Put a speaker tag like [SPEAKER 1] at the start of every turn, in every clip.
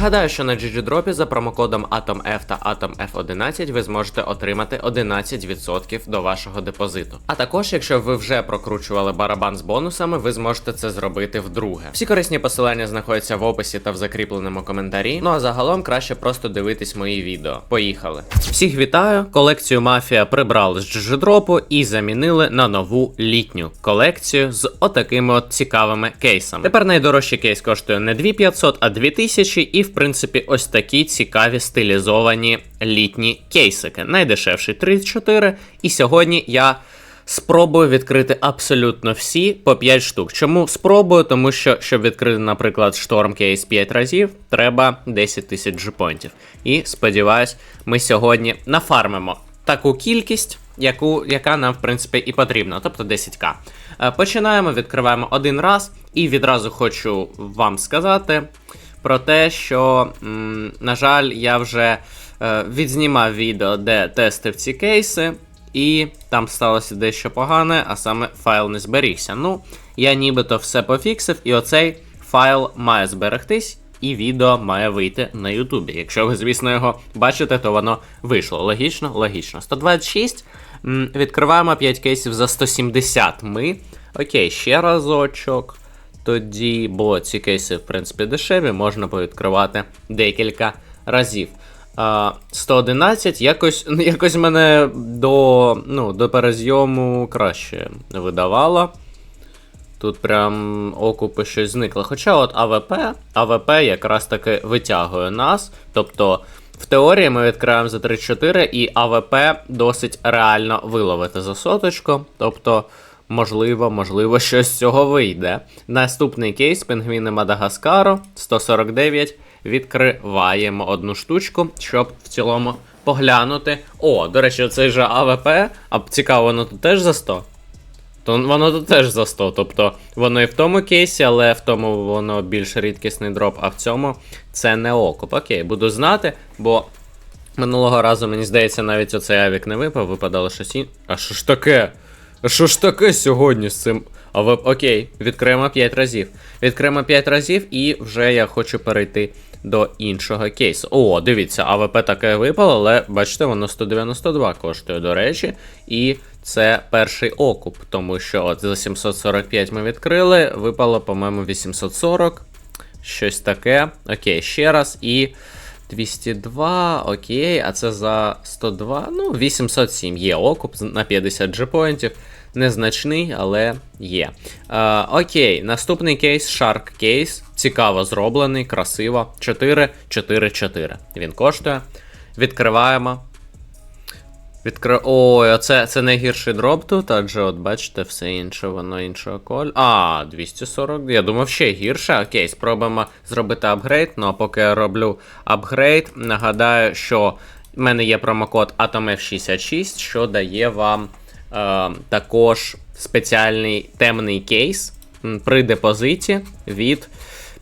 [SPEAKER 1] Нагадаю, що на GGDrop за промокодом AtomF та AtomF11 ви зможете отримати 11% до вашого депозиту. А також, якщо ви вже прокручували барабан з бонусами, ви зможете це зробити вдруге. Всі корисні посилання знаходяться в описі та в закріпленому коментарі. Ну а загалом краще просто дивитись мої відео. Поїхали. Всіх вітаю! Колекцію мафія прибрали з GGDrop і замінили на нову літню колекцію з отакими от цікавими кейсами. Тепер найдорожчий кейс коштує не 2500, а 2000, і в принципі ось такі цікаві стилізовані літні кейсики. Найдешевший 34. І сьогодні я. Спробую відкрити абсолютно всі по 5 штук. Чому спробую? Тому що, щоб відкрити, наприклад, шторм кейс 5 разів, треба 10 тисяч джипонтів. І сподіваюсь, ми сьогодні нафармимо таку кількість, яку, яка нам, в принципі, і потрібна, тобто 10к. Е, Починаємо, відкриваємо один раз, і відразу хочу вам сказати про те, що, м, на жаль, я вже е, відзнімав відео, де тестив ці кейси. І там сталося дещо погане, а саме файл не зберігся. Ну, я нібито все пофіксив, і оцей файл має зберегтись, і відео має вийти на Ютубі. Якщо ви, звісно, його бачите, то воно вийшло. Логічно, логічно. 126. Відкриваємо 5 кейсів за 170 ми. Окей, ще разочок. Тоді, бо ці кейси, в принципі, дешеві, можна повідкривати декілька разів. А, 111 якось якось мене до ну, до перезйому краще видавало. Тут прям окупи щось зникло. Хоча от АВП, АВП якраз таки витягує нас. Тобто, в теорії ми відкриваємо за 34 і АВП досить реально виловити за соточку. Тобто, можливо, можливо, щось з цього вийде. Наступний кейс пінгвіни Мадагаскару 149. Відкриваємо одну штучку, щоб в цілому поглянути. О, до речі, цей же АВП, а цікаво, воно тут теж за 100? То воно тут теж за 100. Тобто воно і в тому кейсі, але в тому воно більш рідкісний дроп, а в цьому це не окуп. Окей, буду знати, бо минулого разу, мені здається, навіть оцей авік не випав, випадало щось інше. А що ж таке? Що ж таке сьогодні з цим? А ви окей, відкриємо 5 разів. Відкриємо 5 разів, і вже я хочу перейти до іншого кейсу. О, дивіться, АВП таке випало, але бачите, воно 192 коштує, до речі. І це перший окуп, тому що от за 745 ми відкрили, випало, по-моєму, 840. Щось таке. Окей, ще раз. І 202, окей, а це за 102. Ну, 807 є окуп на 50 джепоінтів. Незначний, але є. Е, окей, наступний кейс Shark Case. Цікаво зроблений, красиво. 4, 4, 4. Він коштує. Відкриваємо. Відкри... Ой, оце це найгірший дроп тут, адже от бачите, все інше, воно іншого коль. А, 240. Я думав, ще гірше. Окей, спробуємо зробити апгрейд. Ну а поки я роблю апгрейд, нагадаю, що в мене є промокод AtomF66, що дає вам е, також спеціальний темний кейс при депозиті від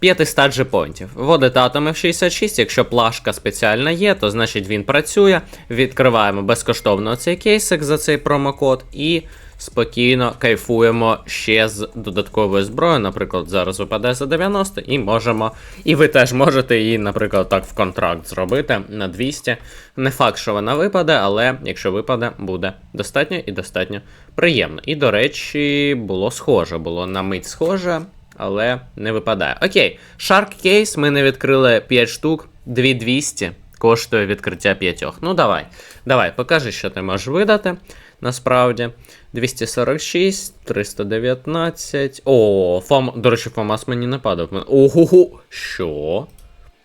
[SPEAKER 1] 500 джепонтів. Вводите Atom F66, якщо плашка спеціальна є, то значить він працює. Відкриваємо безкоштовно цей кейсик за цей промокод і спокійно кайфуємо ще з додатковою зброєю. Наприклад, зараз випадає за 90 і можемо. І ви теж можете її, наприклад, так в контракт зробити на 200. Не факт, що вона випаде, але якщо випаде, буде достатньо і достатньо приємно. І, до речі, було схоже, було на мить схоже але не випадає. Окей, Shark Case ми не відкрили 5 штук, 2200 коштує відкриття 5. Ну, давай. Давай, покажи, що ти можеш видати. Насправді. 246, 319. О, фом... до речі, Фомас мені не падав. Ого, що?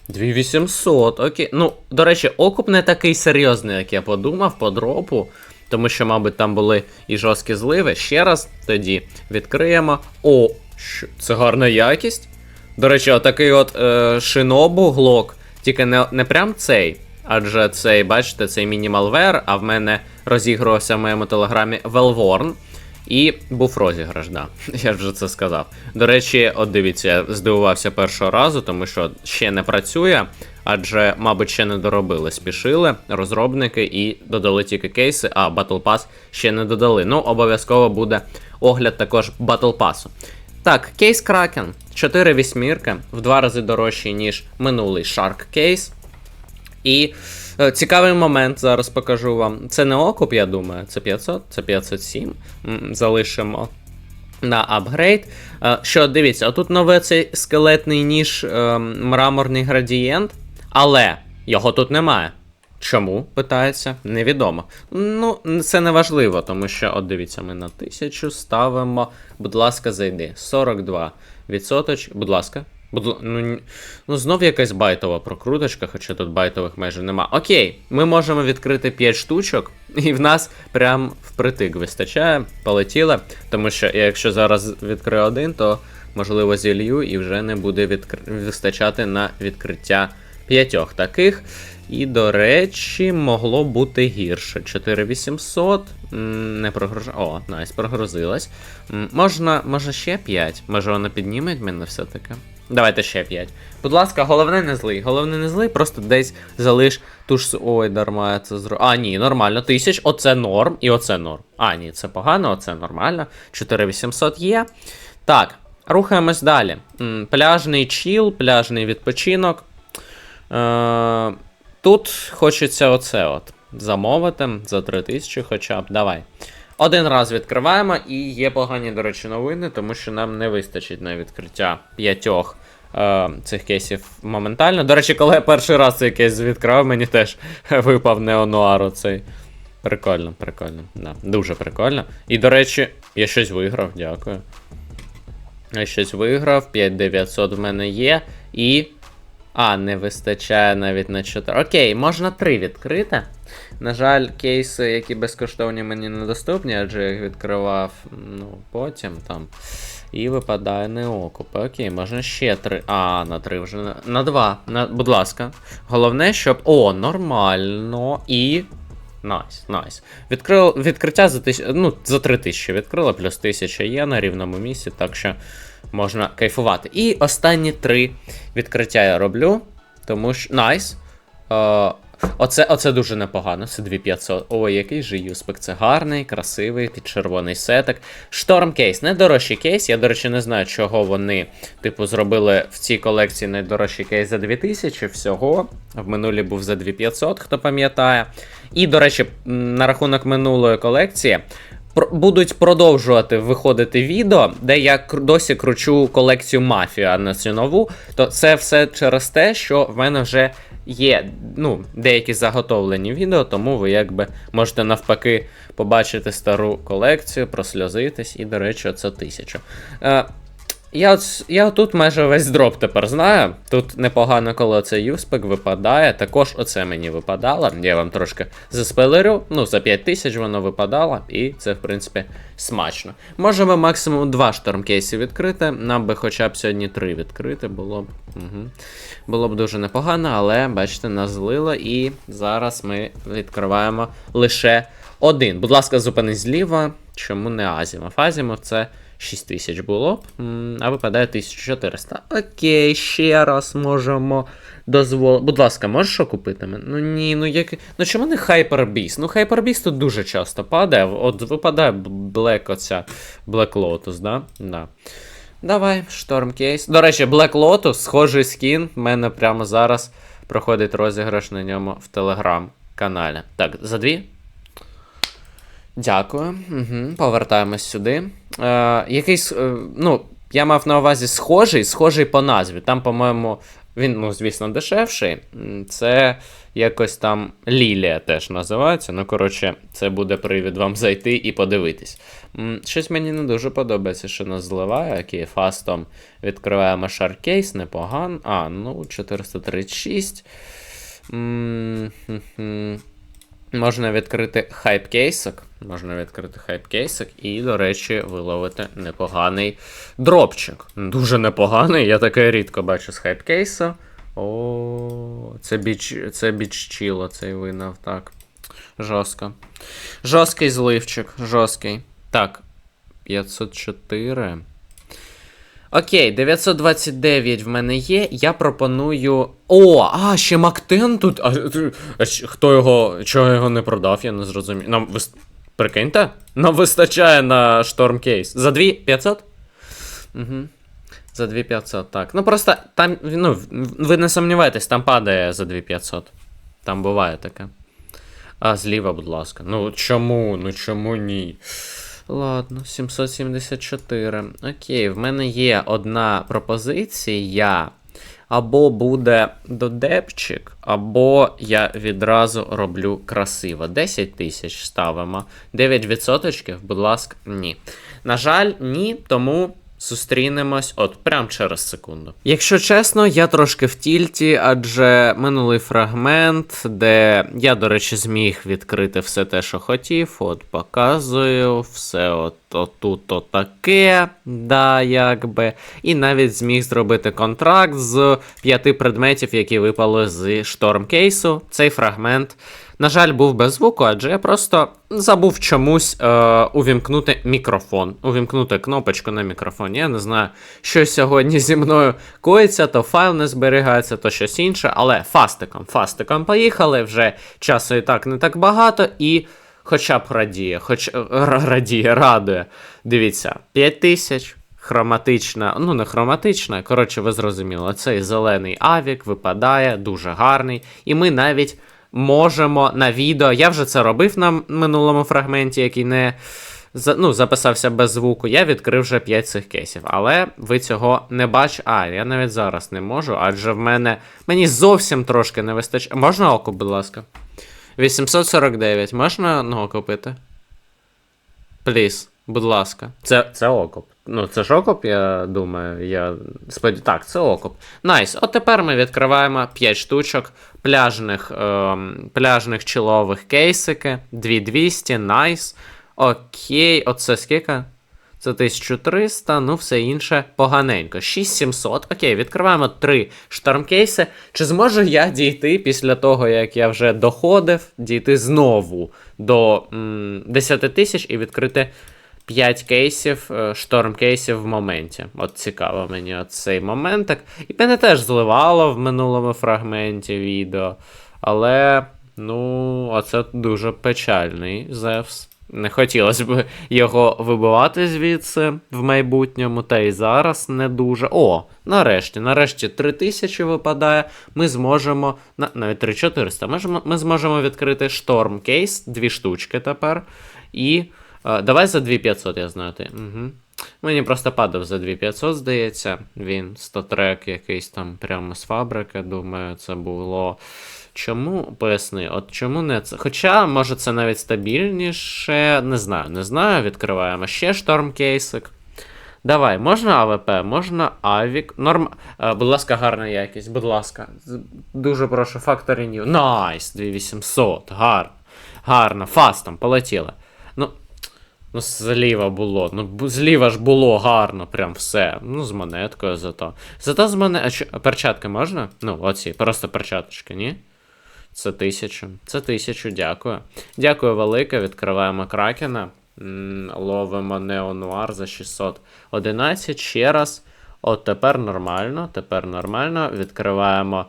[SPEAKER 1] 2800, окей. Ну, до речі, окуп не такий серйозний, як я подумав, по дропу. Тому що, мабуть, там були і жорсткі зливи. Ще раз тоді відкриємо. О, що? Це гарна якість. До речі, отакий от е, шинобу глок, тільки не, не прям цей. Адже цей, бачите, цей мінімалвер, а в мене розігрувався в моєму телеграмі Велворн. І був розіграш, да. Я вже це сказав. До речі, от дивіться, я здивувався першого разу, тому що ще не працює, адже, мабуть, ще не доробили. Спішили розробники і додали тільки кейси, а Battle Pass ще не додали. Ну, обов'язково буде огляд також Battle Pass. Так, кейс Кракен. 4 вісьмірки, в два рази дорожчий, ніж минулий Shark кейс. І е, цікавий момент зараз покажу вам. Це не окуп, я думаю, це 500, це 507. Залишимо на апгрейд. Е, Що дивіться, отут новий цей скелетний ніж е, мраморний градієнт, але його тут немає. Чому? питається, невідомо. Ну, це не важливо, тому що, от дивіться, ми на 1000 ставимо. Будь ласка, зайди. 42 відсоточ. Будь ласка. Будь... Ну, ну, знов якась байтова прокруточка, хоча тут байтових майже нема. Окей, ми можемо відкрити 5 штучок, і в нас прям впритик вистачає, полетіли. Тому що якщо зараз відкрию один, то можливо зілью і вже не буде відкр... вистачати на відкриття п'ятьох таких. І, до речі, могло бути гірше. 4800. Не прогруж... О, найс, прогрузилась. Можна, може ще 5? Може воно підніме мене все-таки? Давайте ще 5. Будь ласка, головне не злий. Головне не злий, просто десь залиш ту ж. Ой, дарма я це зро. А, ні, нормально. Тисяч, оце норм, і оце норм. А, ні, це погано, оце нормально. 4800 є. Так, рухаємось далі. Пляжний чіл, пляжний відпочинок. Е, Тут хочеться оце от замовити за 3000 хоча б. Давай. Один раз відкриваємо, і є погані, до речі, новини, тому що нам не вистачить на відкриття п'ятьох е, цих кейсів моментально. До речі, коли я перший раз цей кейс відкривав, мені теж випав Неонуар оцей. Прикольно, прикольно. Да, дуже прикольно. І, до речі, я щось виграв, дякую. Я щось виграв, 5900 в мене є. І. А, не вистачає навіть на 4. Окей, можна 3 відкрити. На жаль, кейси, які безкоштовні мені недоступні, адже я їх відкривав ну, потім там. І випадає не окуп. Окей, можна ще 3. А, на 3 вже на, на 2. На, будь ласка. Головне, щоб. О, нормально. І. Найс, найс. Відкрив, відкриття за тисяч, ну, за 3 тисячі відкрила, плюс 1000 є на рівному місці, так що можна кайфувати. І останні три відкриття я роблю, тому що. Найс. Е, оце, оце дуже непогано, це 2500. Ой, який же юспек. Це гарний, красивий, під червоний сетик. Шторм кейс, найдорожчий кейс. Я, до речі, не знаю, чого вони, типу, зробили в цій колекції найдорожчий кейс за 2000 всього. В минулі був за 2500, хто пам'ятає. І, до речі, на рахунок минулої колекції. Будуть продовжувати виходити відео, де я досі кручу колекцію мафія, а не цінову. То це все через те, що в мене вже є ну, деякі заготовлені відео, тому ви якби можете навпаки побачити стару колекцію, просльозитись, і, до речі, це тисячу. Я, я тут майже весь дроп тепер знаю. Тут непогано, коли оцей юспек випадає. Також оце мені випадало. Я вам трошки заспойлерю. Ну, за 5 тисяч воно випадало, і це, в принципі, смачно. Можемо максимум 2 штормкейси відкрити. Нам би хоча б сьогодні 3 відкрити, було б. Угу. Було б дуже непогано, але бачите, нас злило, і зараз ми відкриваємо лише один. Будь ласка, зупинись зліва. Чому не Азімов? Азімов це 6 тисяч було б, а випадає 1400. Окей, ще раз можемо дозволити. Будь ласка, можеш що купити? мен- Ну ні, ну як. Ну чому не Hyperbeast? Ну Hyperbeast тут дуже часто падає. От випадає Black оця Black Lotus, да? Да. Давай, Storm Case. До речі, Black Lotus, схожий скін. В мене прямо зараз проходить розіграш на ньому в телеграм-каналі. Так, за дві. Дякую. Угу. Повертаємось сюди. Е, якийсь, е, ну, я мав на увазі схожий, схожий по назві. Там, по-моєму, він, ну, звісно, дешевший. Це якось там Лілія теж називається. Ну, коротше, це буде привід вам зайти і подивитись. Щось мені не дуже подобається, що нас зливає. Окей, фастом відкриваємо шаркейс, непогано. А, ну, 436. М, хм-хм. Можна відкрити хайп-кейсик. Можна відкрити хайп-кейсик і, до речі, виловити непоганий дропчик. Дуже непоганий, я таке рідко бачу з хайп-кейса. О, це біч, це біч чіло, цей винав, так. Жорстко. Жорсткий зливчик, жорсткий. Так, 504. Окей, 929 в мене є. Я пропоную. О, а, ще Мактен тут. А, а хто його. Чого його не продав, я не зрозумів. Нам вис... Прикиньте? Нам вистачає на шторм кейс. За 2 500? Угу. За 2500, так. Ну просто там, ну, ви не сумнівайтесь, там падає за 2500. Там буває таке. А зліва, будь ласка. Ну чому? Ну чому ні? Ладно, 774. Окей, в мене є одна пропозиція. Або буде додепчик, або я відразу роблю красиво. 10 тисяч ставимо. 9%, будь ласка, ні. На жаль, ні, тому. Зустрінемось от прямо через секунду. Якщо чесно, я трошки в тільті, адже минулий фрагмент, де я, до речі, зміг відкрити все те, що хотів. От показую, все от отут отаке, да, якби. І навіть зміг зробити контракт з п'яти предметів, які випали з штормкейсу. Цей фрагмент. На жаль, був без звуку, адже я просто забув чомусь е, увімкнути мікрофон, увімкнути кнопочку на мікрофоні. Я не знаю, що сьогодні зі мною коїться, то файл не зберігається, то щось інше. Але фастиком, фастиком поїхали, вже часу і так не так багато, і хоча б радіє, хоч е, радіє, радує. Дивіться, 5 тисяч. Хроматична, ну не хроматична, коротше, ви зрозуміли, цей зелений авік випадає, дуже гарний. І ми навіть можемо на відео. Я вже це робив на минулому фрагменті, який не ну, записався без звуку. Я відкрив вже 5 цих кейсів. Але ви цього не бачите. А, я навіть зараз не можу, адже в мене. Мені зовсім трошки не вистачає. Можна око, будь ласка? 849. Можна ногу купити? Пліс, будь ласка. Це, це окоп. Ну, це ж окоп, я думаю. Я сподів... Так, це окоп. Найс. От тепер ми відкриваємо 5 штучок пляжних, ем, пляжних чолових кейсики. 2200, найс. Окей, оце скільки? Це 1300, ну все інше поганенько. 6700. Окей, відкриваємо три штармкейси. Чи зможу я дійти після того, як я вже доходив, дійти знову до м, 10 тисяч і відкрити 5 кейсів, е, шторм-кейсів в моменті. От цікаво мені цей моментик. І мене теж зливало в минулому фрагменті відео. Але, ну, оце дуже печальний Зевс. Не хотілося б його вибивати звідси в майбутньому, та й зараз не дуже. О, нарешті, нарешті 3000 випадає. Ми зможемо. на- Навіть 3400. Ми, ми зможемо відкрити шторм кейс, дві штучки тепер. І. давай за 2500, я знаю ти. Угу. Мені просто падав за 2500, здається. Він 100 трек якийсь там прямо з фабрики. Думаю, це було. Чому поясни, от чому не це? Хоча, може, це навіть стабільніше. Не знаю, не знаю. Відкриваємо ще штормкейсик. Давай, можна АВП, можна Авік. Норм. Е, будь ласка, гарна якість, будь ласка. Дуже прошу, Factory New. Найс, 2800. Гарно. Гарно. Фастом, полетіли. Ну, Ну, зліва було. Ну, зліва ж було гарно, прям все. Ну, з монеткою зато. Зато з монеткою. Перчатки можна? Ну, оці, просто перчаточки, ні? Це тисячу. Це тисячу, дякую. Дякую велике. Відкриваємо кракена. Ловимо неонуар за 611. Ще раз. От тепер нормально. Тепер нормально. Відкриваємо.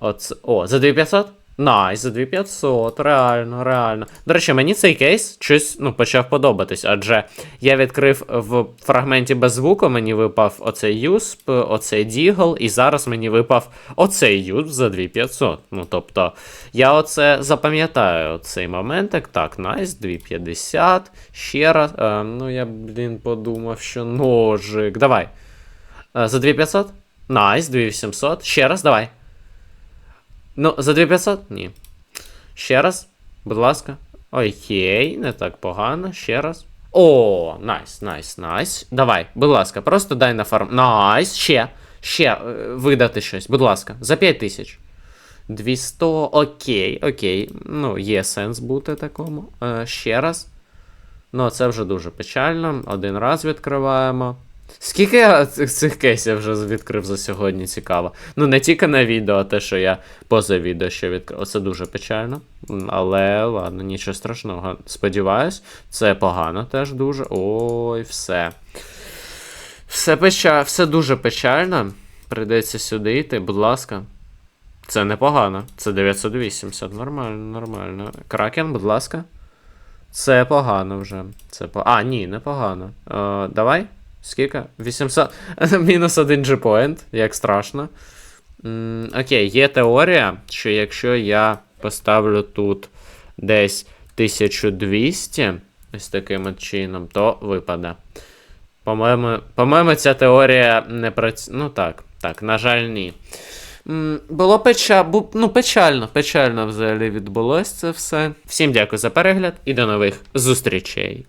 [SPEAKER 1] Оце... О, за 2500? Найс, за 2500, реально, реально. До речі, мені цей кейс щось ну, почав подобатись, адже я відкрив в фрагменті без звуку, мені випав оцей юсп, оцей дігл, і зараз мені випав оцей юсп за 2500. Ну, тобто, я оце запам'ятаю цей моментик. Так, найс, 250. Ще раз. Е, ну, я, блін, подумав, що ножик. Давай. Е, за 2500? Найс, 2800. Ще раз, давай. Ну, за 2500? Ні. Ще раз, будь ласка. Окей, не так погано. Ще раз. О, найс, найс, найс. Давай, будь ласка, просто дай на фарм. Найс, ще. Ще е, видати щось, будь ласка, за 5000. 200, окей, окей. Ну, є сенс бути такому. Е, ще раз. Ну, це вже дуже печально. Один раз відкриваємо. Скільки я цих, кейсів вже відкрив за сьогодні, цікаво. Ну, не тільки на відео, а те, що я поза відео ще відкрив. Це дуже печально. Але ладно, нічого страшного. Сподіваюсь, це погано теж дуже. Ой, все. Все, печа... все дуже печально. Прийдеться сюди йти, будь ласка. Це непогано. Це 980. Нормально, нормально. Кракен, будь ласка. Це погано вже. Це по... А, ні, непогано. Е, давай. Скільки? 800. Мінус один G-point, як страшно. Окей, є теорія, що якщо я поставлю тут десь 1200, ось таким от чином, то випаде. По-моєму, по-моєму, ця теорія не працює. Ну так, так, на жаль, ні. Було печа... бу- ну, печально, печально взагалі відбулось це все. Всім дякую за перегляд і до нових зустрічей.